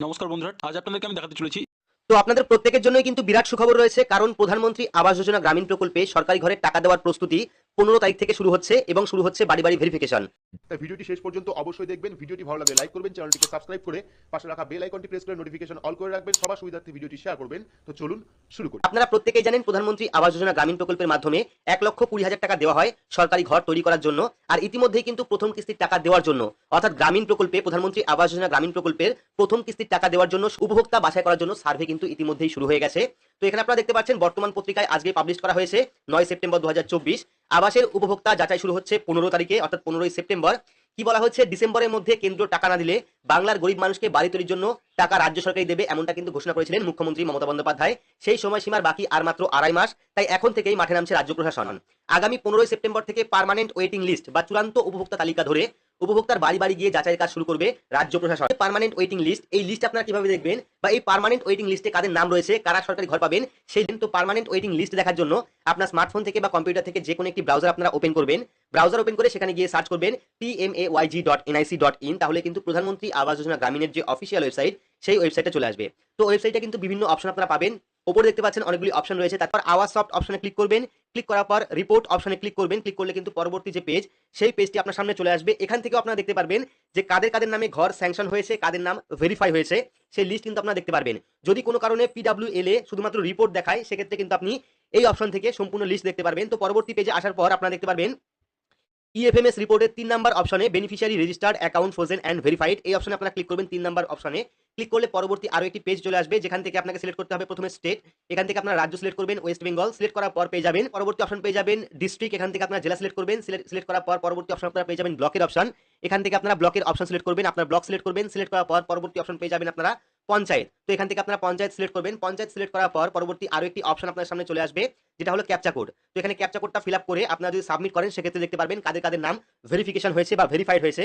নমস্কার বন্ধুরা, আজ আপনাদেরকে আমি দেখাতে চলেছি। তো আপনাদের প্রত্যেকের জন্যই কিন্তু বিরাট সুখবর রয়েছে, কারণ প্রধানমন্ত্রী আবাস যোজনা গ্রামীণ প্রকল্পে সরকারি ঘরে টাকা দেওয়ার প্রস্তুতি পনেরো তারিখ থেকে শুরু হচ্ছে এবং শুরু হচ্ছে বাড়ি বাড়ি ভেরিফিকেশন তাই ভিডিওটি শেষ পর্যন্ত অবশ্যই দেখবেন। ভিডিওটি ভালো লাগলে লাইক করবেন চ্যানেলটিকে সাবস্ক্রাইব করে পাশে রাখা বেল আইকনটি প্রেস করে নোটিফিকেশন অল করে রাখবেন। সবার সুবিধার্থে ভিডিওটি শেয়ার করবেন। তো চলুন শুরু করি। আপনারা প্রত্যেকেই জানেন প্রধানমন্ত্রী আবাস যোজনা গ্রামীণ প্রকল্পের মাধ্যমে এক লক্ষ কুড়ি হাজার টাকা দেওয়া হয় সরকারি ঘর তৈরি করার জন্য আর ইতিমধ্যেই কিন্তু প্রথম কিস্তির টাকা দেওয়ার জন্য। অর্থাৎ গ্রামীণ প্রকল্পে প্রধানমন্ত্রী আবাস যোজনা গ্রামীণ প্রকল্পের প্রথম কিস্তির টাকা দেওয়ার জন্য উপভোক্তা বাছাই করার জন্য সার্ভে কিন্তু ইতিমধ্যেই শুরু হয়ে গেছে। তো এখানে আপনারা দেখতে পাচ্ছেন বর্তমান পত্রিকায় আজকে পাবলিশ করা হয়েছে নয় সেপ্টেম্বর দু হাজার চব্বিশ। আবাসের উপভোক্তা যাচাই শুরু হচ্ছে পনেরো তারিখে, অর্থাৎ পনেরোই সেপ্টেম্বর। কি বলা হচ্ছে? ডিসেম্বরের মধ্যে কেন্দ্র টাকা না দিলে বাংলার গরিব মানুষকে বাড়ি তৈরির জন্য টাকা রাজ্য সরকারই দেবে, এমনটা কিন্তু ঘোষণা করেছিলেন মুখ্যমন্ত্রী মমতা বন্দ্যোপাধ্যায়। সেই সময় সীমার বাকি আর মাত্র আড়াই মাস, তাই এখন থেকেই মাঠে নামছে রাজ্য প্রশাসন। আগামী পনেরোই সেপ্টেম্বর থেকে পার্মানেন্ট ওয়েটিং লিস্ট বা চূড়ান্ত উপভোক্তা তালিকা ধরে উপভোক্তার বাড়ি বাড়ি গিয়ে যাচাইয়ের কাজ শুরু করবে রাজ্য প্রশাসন। পার্মানেন্ট ওয়েটিং লিস্ট এই লিস্ট আপনারা কীভাবে দেখবেন? বা এই পার্মানেন্ট ওয়েটিং লিস্টে কাদের নাম রয়েছে, কারা সরকারি ঘর পাবেন, সেই দিন তো পার্মানেন্ট ওয়েটিং লিস্ট দেখার জন্য আপনার স্মার্টফোন থেকে বা কম্পিউটার থেকে যে কোনো একটি ব্রাউজার আপনারা ওপেন করবেন। ব্রাউজার ওপেন করে সেখানে গিয়ে সার্চ করবেন PMAYG dot NIC dot in তাহলে কিন্তু প্রধানমন্ত্রী আবাস যোজনা গ্রামীণের যে অফিসিয়াল ওয়েবসাইট সেই ওয়েবসাইটে চলে আসবে। তো ওয়েবসাইটে কিন্তু বিভিন্ন অপশন আপনারা পাবেন। ওপরে দেখতে পাচ্ছেন অনেকগুলি অপশন রয়েছে। তারপর আওয়াজ সফট অপশনে ক্লিক করবেন। ক্লিক করার পর রিপোর্ট অপশনে ক্লিক করবেন। ক্লিক করলে কিন্তু পরবর্তী যে পেজ সেই পেজটি আপনার সামনে চলে আসবে। এখান থেকেও আপনারা দেখতে পারবেন যে কাদের কাদের নামে ঘর স্যাংশন হয়েছে, কাদের নাম ভেরিফাই হয়েছে, সেই লিস্ট কিন্তু আপনারা দেখতে পারবেন। যদি কোনো কারণে পিডাব্লিউ এল এ শুধুমাত্র রিপোর্ট দেখায়, সেক্ষেত্রে কিন্তু আপনি এই অপশন থেকে সম্পূর্ণ লিস্ট দেখতে পারবেন। তো পরবর্তী পেজে আসার পর আপনারা দেখতে পারবেন ইএফএমএস রিপোর্টের তিন নাম্বার অপশনে beneficiary registered account frozen and verified এই অপশনে আপনারা ক্লিক করবেন তিন নাম্বার অপশনে ক্লিক করলে পরবর্তী আরও একটি পেজ চলে আসবে, যেখান থেকে আপনাকে সিলেক্ট করতে হবে প্রথমে স্টেট এখান থেকে আপনার রাজ্য সিলেক্ট করবেন ওয়েস্ট বেঙ্গল সিলেক্ট করার পর পেয়ে যাবেন, পরবর্তী অপশন পেয়ে যাবেন ডিস্ট্রিক্ট এখান থেকে আপনার জেলা সিলেক্ট করবেন সিলেক্ট করার পর পরবর্তী অপশন আপনারা পেয়ে যাবেন ব্লকের অপশন এখান থেকে আপনারা ব্লকের অপশন সিলেক্ট করবেন, আপনার ব্লক সিলেক্ট করবেন সিলেক্ট করার পর পরবর্তী অপশন পেয়ে যাবেন আপনারা পঞ্চায়েত, তো এখান থেকে আপনারা পঞ্চায়েত সিলেক্ট করবেন, পঞ্চায়েত সিলেক্ট করার পর পরবর্তী আরও একটি অপশন আপনার সামনে চলে আসবে, যেটা হলো ক্যাপচা কোড তো এখানে ক্যাপচা কোডটা ফিল আপ করে আপনারা যদি সাবমিট করেন, সেক্ষেত্রে দেখতে পারবেন কাদের কাদের নাম ভেরিফিকেশন হয়েছে বা ভেরিফাইড হয়েছে।